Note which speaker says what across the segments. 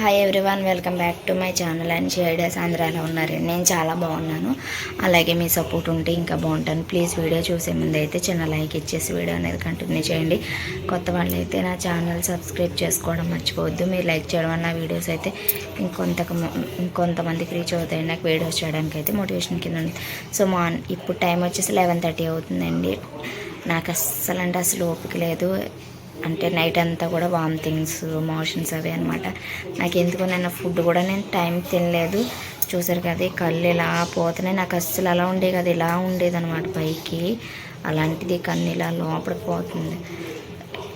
Speaker 1: Hi everyone welcome back to my channel and shaders అందరూ ఎలా ఉన్నారు? నేను చాలా బాగున్నాను. అలాగే మీ సపోర్ట్ ఉంటే ఇంకా బాగుంటాను. ప్లీజ్ వీడియో చూసే ముందు అయితే చిన్న లైక్ ఇచ్చేసి వీడియో అనేది కంటిన్యూ చేయండి. కొత్త వాళ్ళు అయితే నా ఛానల్ సబ్స్క్రైబ్ చేసుకోవడం మర్చిపోవద్దు. మీరు లైక్ చేయడం వల్ల వీడియోస్ అయితే ఇంకొంత ఇంకొంతమందికి రీచ్ అవుతాయి. నాకు వీడియోస్ చేయడానికి అయితే మోటివేషన్ కింద ఉంది. సో మా ఇప్పుడు టైం వచ్చేసి లెవెన్ థర్టీ అవుతుందండి. నాకు అస్సలు అంటే అసలు ఓపిక లేదు. అంటే నైట్ అంతా కూడా వామిటింగ్స్ మోషన్స్ అవి అనమాట నాకు ఎందుకు నేను ఫుడ్ కూడా నేను టైం తినలేదు. చూసారు కదా ఈ కళ్ళు ఇలా పోతున్నాయి. నాకు అస్సలు అలా ఉండే కదా ఇలా ఉండేదనమాట పైకి. అలాంటిది కన్ను ఇలా లోపలికి పోతుంది.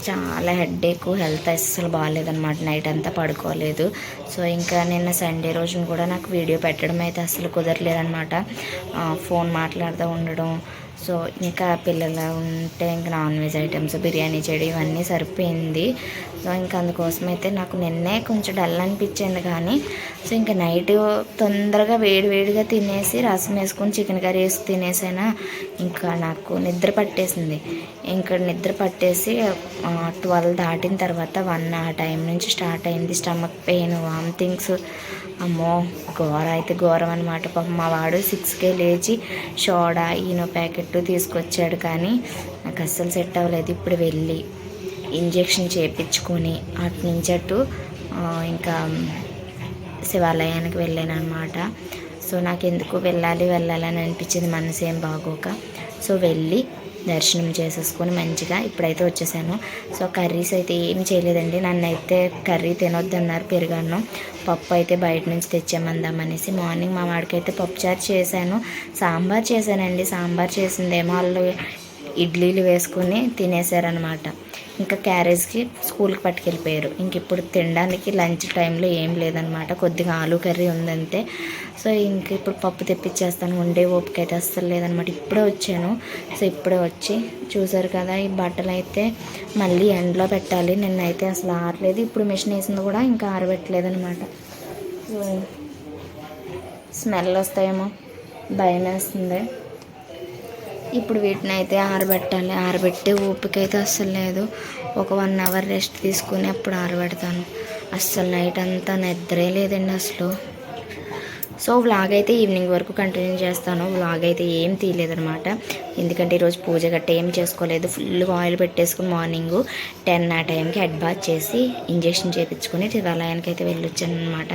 Speaker 1: చాలా హెడ్ఏక్ హెల్త్ అస్సలు బాగాలేదనమాట నైట్ అంతా పడుకోలేదు. సో ఇంకా నిన్న సండే రోజున కూడా నాకు వీడియో పెట్టడం అయితే అస్సలు కుదరలేదనమాట ఫోన్ మాట్లాడుతూ ఉండడం సో ఇంకా పిల్లలు ఉంటే ఇంకా నాన్ వెజ్ ఐటమ్స్ బిర్యానీ చేయడం ఇవన్నీ సరిపోయింది. సో ఇంకా అందుకోసం అయితే నాకు నిన్నే కొంచెం డల్ అనిపించింది కానీ సో ఇంకా నైట్ తొందరగా వేడి వేడిగా తినేసి రసం వేసుకొని చికెన్ కర్రీ వేసి తినేసైనా ఇంకా నాకు నిద్ర పట్టేసింది. ఇంకా నిద్ర పట్టేసి ట్వెల్వ్ దాటిన తర్వాత వన్ ఆ టైం నుంచి స్టార్ట్ అయింది. స్టమక్ పెయిన్ వామిటింగ్స్ అమ్మో ఘోర అయితే ఘోరం అనమాట పాప మా వాడు సిక్స్కే లేచి సోడా ఈనో ప్యాకెట్ తీసుకొచ్చాడు కానీ నాకు అస్సలు సెట్ అవ్వలేదు. ఇప్పుడు వెళ్ళి ఇంజెక్షన్ చేయించుకొని అటు నుంచి అటు ఇంకా శివాలయానికి వెళ్ళాను అనమాట సో నాకు ఎందుకు వెళ్ళాలి వెళ్ళాలని అనిపించింది మనసు ఏం బాగోక. సో వెళ్ళి దర్శనం చేసేసుకొని మంచిగా ఇప్పుడైతే వచ్చేసాను. సో కర్రీస్ అయితే ఏం చేయలేదండి. నన్ను అయితే కర్రీ తినొద్దన్నారు పెరుగన్నం. పప్పు అయితే బయట నుంచి తెచ్చామందామనేసి మార్నింగ్ మా వాడికి అయితే పప్పుచారు చేశాను. సాంబార్ చేశానండి. సాంబార్ చేసిందేమో వాళ్ళు ఇడ్లీలు వేసుకొని తినేసారనమాట ఇంకా క్యారేజ్కి స్కూల్కి పట్టుకెళ్ళిపోయారు. ఇంక ఇప్పుడు తినడానికి లంచ్ టైంలో ఏం లేదనమాట కొద్దిగా ఆలు కర్రీ ఉందంతే. సో ఇంక ఇప్పుడు పప్పు తెప్పించేస్తాను ఉండే ఓపిక అయితే అస్సలు లేదనమాట ఇప్పుడే వచ్చాను. సో ఇప్పుడే వచ్చి చూసారు కదా ఈ బట్టలు అయితే మళ్ళీ ఎండలో పెట్టాలి. నిన్నైతే అసలు ఆరలేదు. ఇప్పుడు మిషన్ వేసింది కూడా ఇంకా ఆరబెట్టలేదనమాట స్మెల్ వస్తాయేమో. భయం వేస్తుంది ఇప్పుడు వీటిని అయితే ఆరబెట్టాలి. ఆరబెట్టే ఓపిక అయితే అస్సలు లేదు. ఒక వన్ అవర్ రెస్ట్ తీసుకుని అప్పుడు ఆరబెడతాను. అస్సలు నైట్ అంతా నిద్రే లేదండి అసలు. సో వ్లాగ్ అయితే ఈవినింగ్ వరకు కంటిన్యూ చేస్తాను. వ్లాగ్ అయితే ఏం తీయలేదనమాట ఎందుకంటే ఈరోజు పూజ గట్ట ఏం చేసుకోలేదు. ఫుల్గా ఆయిల్ పెట్టేసుకుని మార్నింగ్ టెన్ ఆ టైంకి హెడ్ బాత్ చేసి ఇంజెక్షన్ చేయించుకుని శివాలయానికి అయితే వెళ్ళొచ్చాను అనమాట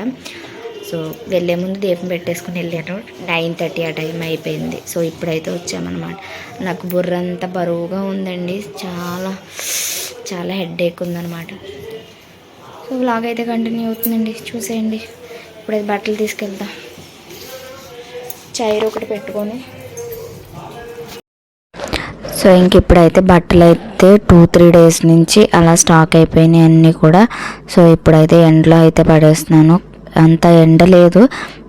Speaker 1: సో వెళ్ళే ముందు దీపం పెట్టేసుకుని వెళ్ళాను. నైన్ థర్టీ ఆ టైం అయిపోయింది. సో ఇప్పుడైతే వచ్చామన్నమాట. నాకు బుర్ర అంతా బరువుగా ఉందండి. చాలా చాలా హెడ్ఏక్ ఉందన్నమాట. సో బ్లాగ్ అయితే కంటిన్యూ అవుతుందండి. చూసేయండి. ఇప్పుడైతే బట్టలు తీసుకెళ్తాం. చైర్ ఒకటి పెట్టుకొని. సో ఇంక ఇప్పుడైతే బట్టలు అయితే టూ త్రీ డేస్ నుంచి అలా స్టాక్ అయిపోయినాయి అన్నీ కూడా. సో ఇప్పుడైతే ఎండలో అయితే పడేస్తున్నాను. అంత ఎండ లేదు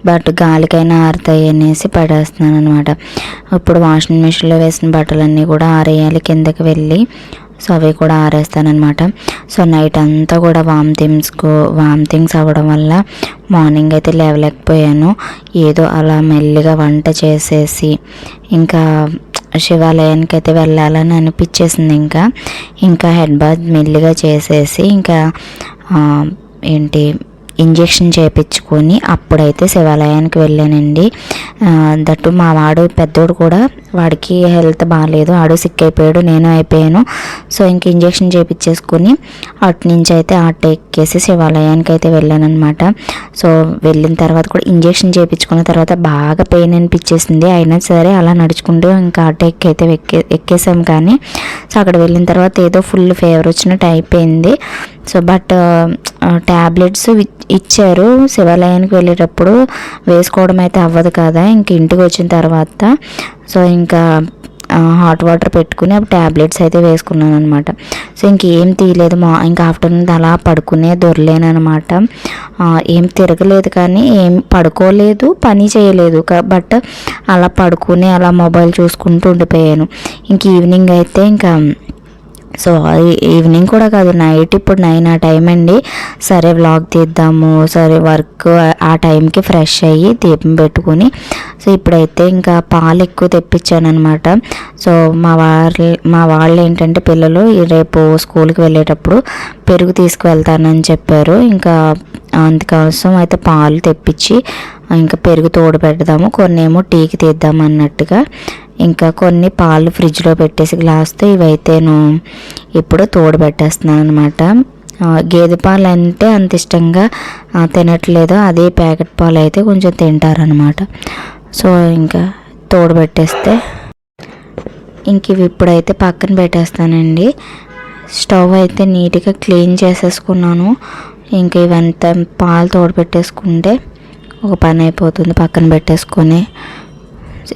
Speaker 1: బట్ గాలికైనా ఆరుతాయి అనేసి పడేస్తున్నాను అనమాట ఇప్పుడు వాషింగ్ మిషన్లో వేసిన బట్టలన్నీ కూడా ఆరేయాలి కిందకి వెళ్ళి సో అవి కూడా ఆరేస్తానమాట సో నైట్ అంతా కూడా వామిటింగ్స్కు వామిటింగ్స్ అవ్వడం వల్ల మార్నింగ్ అయితే లేవలేకపోయాను. ఏదో అలా మెల్లిగా వంట చేసేసి ఇంకా శివాలయానికి అయితే వెళ్ళాలని అనిపించేసింది ఇంకా. ఇంకా హెడ్ బాత్ మెల్లిగా చేసేసి ఇంకా ఏంటి ఇంజెక్షన్ చేయించుకొని అప్పుడైతే శివాలయానికి వెళ్ళానండి. దట్టు మా వాడు పెద్దోడు కూడా వాడికి హెల్త్ బాగాలేదు ఆడు సిక్ అయిపోయాడు నేను అయిపోయాను. సో ఇంక ఇంజెక్షన్ చేయించేసుకొని అటు నుంచి అయితే ఆటో ఎక్కేసి శివాలయానికి అయితే వెళ్ళానమాట సో వెళ్ళిన తర్వాత కూడా ఇంజెక్షన్ చేయించుకున్న తర్వాత బాగా పెయిన్ అనిపించేసింది. అయినా సరే అలా నడుచుకుంటూ ఇంకా ఆటో ఎక్కి అయితే ఎక్కే ఎక్కేసాం కానీ సో అక్కడ వెళ్ళిన తర్వాత ఏదో ఫుల్ ఫీవర్ వచ్చినట్టు అయిపోయింది. సో బట్ ట్యాబ్లెట్స్ ఇచ్చారు. శివాలయానికి వెళ్ళేటప్పుడు వేసుకోవడం అయితే అవ్వదు కదా ఇంక ఇంటికి వచ్చిన తర్వాత. సో ఇంకా హాట్ వాటర్ పెట్టుకుని అప్పుడు ట్యాబ్లెట్స్ అయితే వేసుకున్నాను అనమాట సో ఇంకేం తీయలేదు. మా ఇంకా ఆఫ్టర్నూన్ అలా పడుకునే దొరలేను అనమాట ఏం తిరగలేదు కానీ ఏం పడుకోలేదు పని చేయలేదు. బట్ అలా పడుకుని అలా మొబైల్ చూసుకుంటూ ఉండిపోయాను. ఇంక ఈవినింగ్ అయితే ఇంకా సో ఈవినింగ్ కూడా కాదు నైట్ ఇప్పుడు నైన్ ఆ టైం అండి. సరే వ్లాగ్ తీద్దాము. సరే వర్క్ ఆ టైంకి ఫ్రెష్ అయ్యి దీపం పెట్టుకుని సో ఇప్పుడైతే ఇంకా పాలు ఎక్కువ తెప్పించాను అనమాట సో మా వాళ్ళు మా వాళ్ళు ఏంటంటే పిల్లలు రేపు స్కూల్కి వెళ్ళేటప్పుడు పెరుగు తీసుకువెళ్తానని చెప్పారు. ఇంకా అందుకోసం అయితే పాలు తెప్పించి ఇంకా పెరుగు తోడు పెడదాము. కొన్ని ఏమో టీకి తీద్దాం అన్నట్టుగా ఇంకా కొన్ని పాలు ఫ్రిడ్జ్లో పెట్టేసి గ్లాస్తో ఇవైతేను ఇప్పుడు తోడబెట్టేస్తున్నాను అనమాట గేదె పాలు అంటే అంత ఇష్టంగా తినట్లేదు. అదే ప్యాకెట్ పాలు అయితే కొంచెం తింటారనమాట సో ఇంకా తోడు పెట్టేస్తే ఇంక ఇవి ఇప్పుడైతే పక్కన పెట్టేస్తానండి. స్టవ్ అయితే నీట్గా క్లీన్ చేసేసుకున్నాను. ఇంకా ఇవంతా పాలు తోడు పెట్టేసుకుంటే ఒక పని అయిపోతుంది పక్కన పెట్టేసుకొని.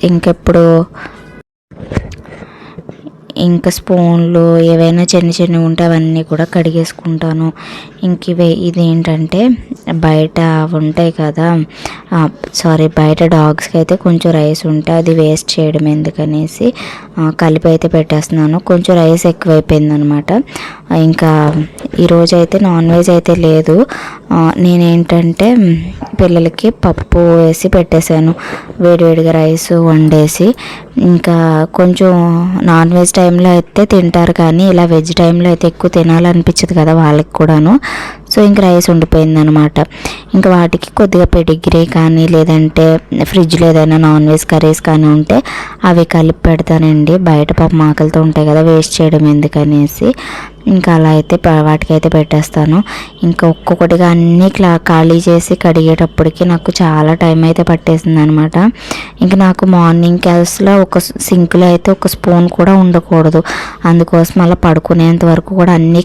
Speaker 1: ఇంకెప్పుడు ఇంకా స్పూన్లు ఏవైనా చిన్న చిన్నవి ఉంటే అవన్నీ కూడా కడిగేసుకుంటాను. ఇంక ఇవే ఇదేంటంటే బయట అవి ఉంటాయి కదా సారీ బయట డాగ్స్కి అయితే కొంచెం రైస్ ఉంటే అది వేస్ట్ చేయడం ఎందుకనేసి కలిపి అయితే పెట్టేస్తున్నాను. కొంచెం రైస్ ఎక్కువైపోయింది అనమాట ఇంకా ఈరోజు అయితే నాన్ వెజ్ అయితే లేదు. నేనేంటంటే పిల్లలకి పప్పు వేసి పెట్టేశాను. వేడివేడిగా రైస్ వండేసి ఇంకా కొంచెం నాన్ వెజ్ టైంలో అయితే తింటారు కానీ ఇలా వెజ్ టైంలో అయితే ఎక్కువ తినాలనిపించదు కదా వాళ్ళకి కూడాను. సో ఇంక రైస్ ఉండిపోయింది అనమాట ఇంకా వాటికి కొద్దిగా పెడిగ్రీ కానీ లేదంటే ఫ్రిడ్జ్లో ఏదైనా నాన్ వెజ్ కర్రీస్ కానీ ఉంటే అవి కలిపి పెడతానండి. బయట పాప ఆకలితో ఉంటాయి కదా వేస్ట్ చేయడం ఎందుకనేసి. ఇంకా అలా అయితే వాటికైతే పెట్టేస్తాను. ఇంకా ఒక్కొక్కటిగా అన్నీ క్లా ఖాళీ చేసి కడిగేటప్పటికి నాకు చాలా టైం అయితే పట్టేసింది అనమాట ఇంకా నాకు మార్నింగ్ క్యాల్స్లో ఒక సింక్లో అయితే ఒక స్పూన్ కూడా ఉండకూడదు. అందుకోసం అలా పడుకునేంత వరకు కూడా అన్నీ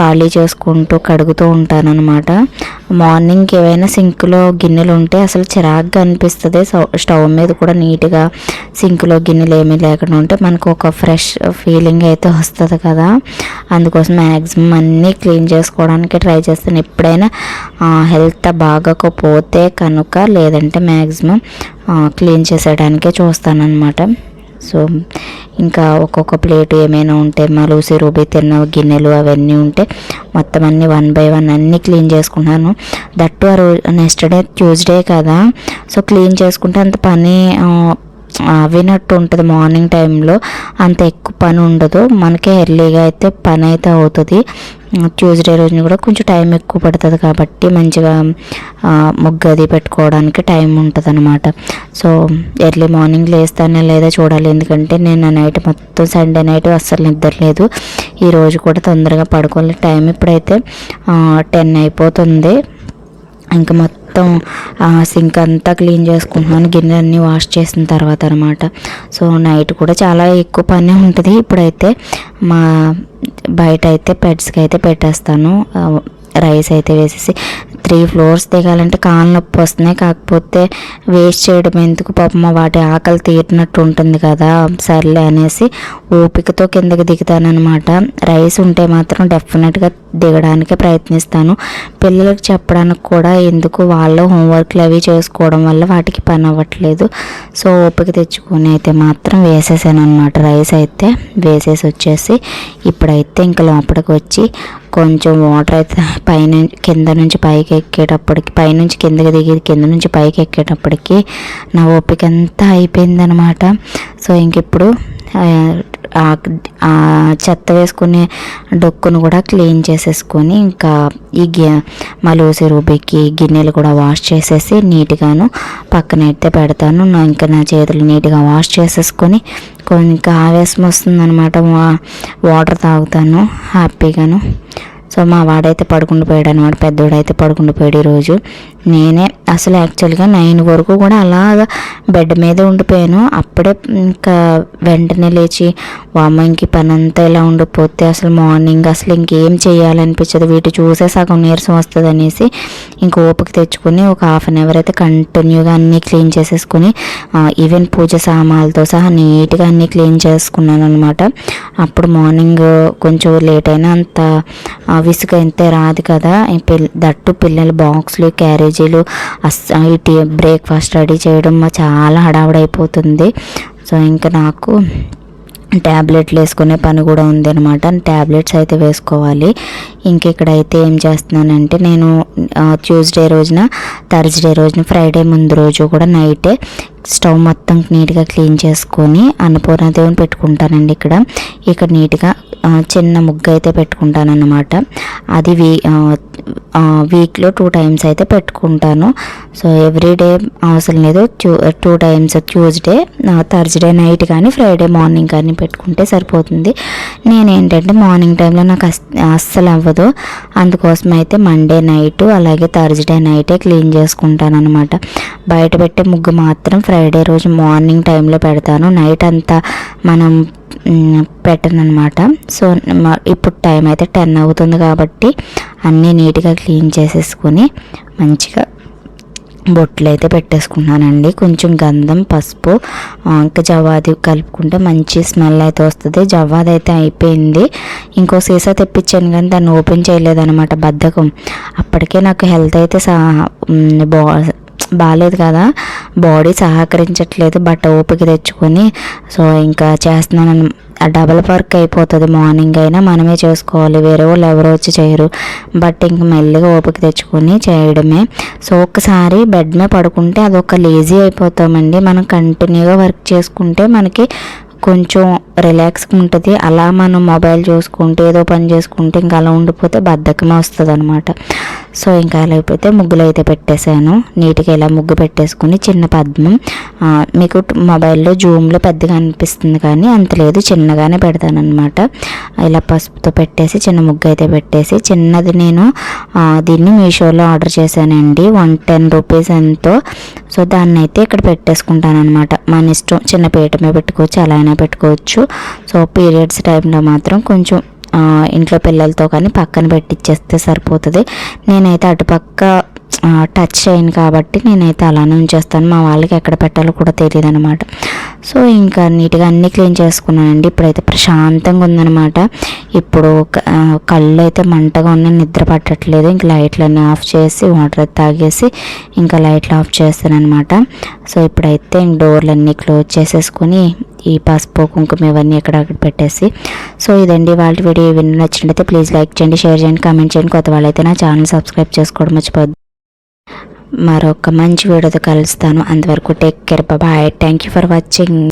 Speaker 1: ఖాళీ చేసుకుంటూ కడుగుతూ ఉంటానన్నమాట. మార్నింగ్ ఏవైనా సింక్లో గిన్నెలు ఉంటే అసలు చిరాగ్గా అనిపిస్తుంది. స్టవ్- స్టవ్ మీద కూడా నీట్గా సింక్లో గిన్నెలు ఏమీ లేకుండా ఉంటే మనకు ఒక ఫ్రెష్ ఫీలింగ్ అయితే వస్తుంది కదా. అందుకోసం మ్యాక్సిమం అన్నీ క్లీన్ చేసుకోవడానికి ట్రై చేస్తాను. ఎప్పుడైనా హెల్త్ బాగోకపోతే కనుక లేదంటే మ్యాక్సిమం క్లీన్ చేసేయడానికే చూస్తానన్నమాట. సో ఇంకా ఒక్కొక్క ప్లేట్ ఏమైనా ఉంటే మా లూసి రూబీ తిన్న గిన్నెలు అవన్నీ ఉంటే మొత్తం అన్నీ వన్ బై వన్ అన్నీ క్లీన్ చేసుకున్నాను దట్టు ఆ రోజు నెక్స్ట్ డే ట్యూస్డే కదా. సో క్లీన్ చేసుకుంటే అంత పని వినట్టు ఉంటుంది మార్నింగ్ టైంలో అంత ఎక్కువ పని ఉండదు. మనకే ఎర్లీగా అయితే పని అయితే అవుతుంది. ట్యూస్డే రోజున కూడా కొంచెం టైం ఎక్కువ పడుతుంది కాబట్టి మంచిగా ముగ్గు అది పెట్టుకోవడానికి టైం ఉంటుంది అనమాట సో ఎర్లీ మార్నింగ్ లేస్తానే లేదా చూడాలి. ఎందుకంటే నేను నైట్ మొత్తం సండే నైట్ అస్సలు నిద్ర లేదు. కూడా తొందరగా పడుకోలే టైం ఇప్పుడైతే టెన్ అయిపోతుంది. ఇంకా మొత్తం మొత్తం సింక్ అంతా క్లీన్ చేసుకుంటున్నాను. గిన్నె అన్ని వాష్ చేసిన తర్వాత అనమాట సో నైట్ కూడా చాలా ఎక్కువ పని ఉంటుంది. ఇప్పుడైతే మా బయట అయితే పెట్స్కి అయితే పెట్టేస్తాను. రైస్ అయితే వేసేసి త్రీ ఫ్లోర్స్ దిగాలంటే కాళ్ళ నొప్పి వస్తున్నాయి. కాకపోతే వేస్ట్ చేయడం ఎందుకు? పాపం వాటి ఆకలి తీరినట్టు ఉంటుంది కదా. సర్లే అనేసి ఓపికతో కిందకి దిగుతానమాట రైస్ ఉంటే మాత్రం డెఫినెట్గా దిగడానికి ప్రయత్నిస్తాను. పిల్లలకు చెప్పడానికి కూడా ఎందుకు? వాళ్ళు హోంవర్క్లు అవి చేసుకోవడం వల్ల వాటికి పని అవ్వట్లేదు. సో ఓపిక తెచ్చుకొని అయితే మాత్రం వేసేసాను అనమాట రైస్ అయితే వేసేసి వచ్చేసి ఇప్పుడైతే ఇంకా లోపలికి వచ్చి కొంచెం వాటర్ అయితే పైన కింద నుంచి పైకి ఎక్కేటప్పటికి పైనుంచి కిందకి దిగి కింద నుంచి పైకి ఎక్కేటప్పటికి నా ఓపిక అంతా అయిపోయిందనమాట సో ఇంక ఇప్పుడు ఆ, చెత్త వేసుకునే డొక్కును కూడా క్లీన్ చేసేసుకొని ఇంకా ఈ గి మలూసి రూబీకి గిన్నెలు కూడా వాష్ చేసేసి నీట్గాను పక్కన అయితే పెడతాను. నా ఇంకా నా చేతులు నీట్గా వాష్ చేసేసుకొని కొంచెం ఇంకా ఆవేశం వస్తుందన్నమాట. వాటర్ తాగుతాను హ్యాపీగాను. సో మా వాడైతే పడుకుంటూ పోయాడు అనమాట పెద్దోడైతే పడుకుంటూ పోయాడు ఈరోజు నేనే అసలు యాక్చువల్గా నైన్ వరకు కూడా అలాగా బెడ్ మీద ఉండిపోయాను. అప్పుడే ఇంకా వెంటనే లేచి వామ్మ ఇంక పని అంతా ఇలా ఉండిపోతే అసలు మార్నింగ్ అసలు ఇంకేం చేయాలనిపించదు వీటి చూసే సగం నీరసం వస్తుంది అనేసి ఇంక ఓపిక తెచ్చుకొని ఒక హాఫ్ అన్ అవర్ అయితే కంటిన్యూగా అన్నీ క్లీన్ చేసేసుకుని ఈవెన్ పూజ సామాన్లతో సహా నీట్గా అన్నీ క్లీన్ చేసుకున్నాను అనమాట అప్పుడు మార్నింగ్ కొంచెం లేట్ అయినా అంత విసుగు అయితే రాదు కదా. పిల్ దట్టు పిల్లలు బాక్స్లు క్యారేజీలు అస్ ఇటు బ్రేక్ఫాస్ట్ రెడీ చేయడం చాలా హడావుడైపోతుంది సో ఇంకా నాకు ట్యాబ్లెట్లు వేసుకునే పని కూడా ఉంది అనమాట ట్యాబ్లెట్స్ అయితే వేసుకోవాలి. ఇంకెక్కడైతే ఏం చేస్తున్నానంటే నేను ట్యూస్డే రోజున థర్స్డే రోజున ఫ్రైడే ముందు రోజు కూడా నైటే స్టవ్ మొత్తం నీట్గా క్లీన్ చేసుకొని అన్నపూర్ణ దేవుని పెట్టుకుంటానండి ఇక్కడ. ఇక్కడ నీట్గా చిన్న ముగ్గు అయితే పెట్టుకుంటానన్నమాట. అది వీ వీక్లో టూ టైమ్స్ అయితే పెట్టుకుంటాను. సో ఎవ్రీడే అవసరం లేదు. Two times Tuesday Thursday night కానీ ఫ్రైడే మార్నింగ్ కానీ పెట్టుకుంటే సరిపోతుంది. నేను ఏంటంటే మార్నింగ్ టైంలో నాకు అస్ అస్సలు అవ్వదు. అందుకోసం అయితే మండే నైట్ అలాగే థర్స్డే నైటే క్లీన్ చేసుకుంటాను అనమాట బయట పెట్టే ముగ్గు మాత్రం ఫ్రైడే రోజు మార్నింగ్ టైంలో పెడతాను. నైట్ అంతా మనం పెట్టను అనమాట సో ఇప్పుడు టైం అయితే టెన్ అవుతుంది కాబట్టి అన్నీ నీట్గా క్లీన్ చేసేసుకొని మంచిగా బొట్లు అయితే పెట్టేసుకున్నానండి కొంచెం గంధం పసుపు ఇంకా జవాది కలుపుకుంటే మంచి స్మెల్ అయితే వస్తుంది. జవాది అయితే అయిపోయింది. ఇంకో సీసా తెప్పించాను కానీ దాన్ని ఓపెన్ చేయలేదనమాట బద్ధకం. అప్పటికే నాకు హెల్త్ అయితే సా బా బాగాలేదు కదా. బాడీ సహకరించట్లేదు బట్ ఓపిక తెచ్చుకొని. సో ఇంకా చేస్తున్నాను డబల్ వర్క్ అయిపోతుంది మార్నింగ్ అయినా మనమే చేసుకోవాలి. వేరే వాళ్ళు ఎవరో వచ్చి చేయరు. బట్ ఇంక మెల్లిగా ఓపిక తెచ్చుకొని చేయడమే. సో ఒకసారి బెడ్ మీద పడుకుంటే అదొక లేజీ అయిపోతామండి. మనం కంటిన్యూగా వర్క్ చేసుకుంటే మనకి కొంచెం రిలాక్స్గా ఉంటుంది. అలా మనం మొబైల్ చూసుకుంటే ఏదో పని చేసుకుంటే ఇంకా అలా ఉండిపోతే బద్ధకమే వస్తుంది అనమాట సో ఇంకా అలా అయిపోతే ముగ్గులు అయితే పెట్టేశాను. నీట్గా ఇలా ముగ్గు పెట్టేసుకుని చిన్న పద్మం. మీకు మొబైల్లో జూమ్లో పెద్దగా అనిపిస్తుంది కానీ అంత లేదు. చిన్నగానే పెడతానమాట ఇలా పసుపుతో పెట్టేసి చిన్న ముగ్గు అయితే పెట్టేసి చిన్నది నేను దీన్ని మీషోలో ఆర్డర్ చేశానండి. వన్ టెన్ రూపీస్ ఎంతో. సో దాన్ని అయితే ఇక్కడ పెట్టేసుకుంటానమాట మన ఇష్టం చిన్న పీట మీద పెట్టుకోవచ్చు అలా అయినా పెట్టుకోవచ్చు. సో పీరియడ్స్ టైంలో మాత్రం కొంచెం ఇంట్లో పిల్లలతో కానీ పక్కన పెట్టిచ్చేస్తే సరిపోతుంది. నేనైతే అటుపక్క టచ్ చేయను కాబట్టి నేనైతే అలానే ఉంచేస్తాను. మా వాళ్ళకి ఎక్కడ పెట్టాలో కూడా తెలియదు అనమాట సో ఇంకా నీట్గా అన్నీ క్లీన్ చేసుకున్నానండి. ఇప్పుడైతే ప్రశాంతంగా ఉందనమాట. ఇప్పుడు కళ్ళు అయితే మంటగా ఉన్నాయి నిద్ర పట్టట్లేదు. ఇంక లైట్లన్నీ ఆఫ్ చేసి వాటర్ తాగేసి ఇంకా లైట్లు ఆఫ్ చేస్తానమాట సో ఇప్పుడైతే ఇంక డోర్లన్నీ క్లోజ్ చేసేసుకొని ఈ పసుపు కుంకుమ ఇవన్నీ ఎక్కడక్కడ పెట్టేసి. సో ఇదండి వాళ్ళ వీడియో. ఇవన్నీ నచ్చినట్లయితే ప్లీజ్ లైక్ చేయండి షేర్ చేయండి కామెంట్ చేయండి. కొత్త వాళ్ళైతే నా ఛానల్ సబ్స్క్రైబ్ చేసుకోవడం మర్చిపోద్దు మరొక మంచి వీడియోతో కలుస్తాను. అంతవరకు take care. Bye thank you for watching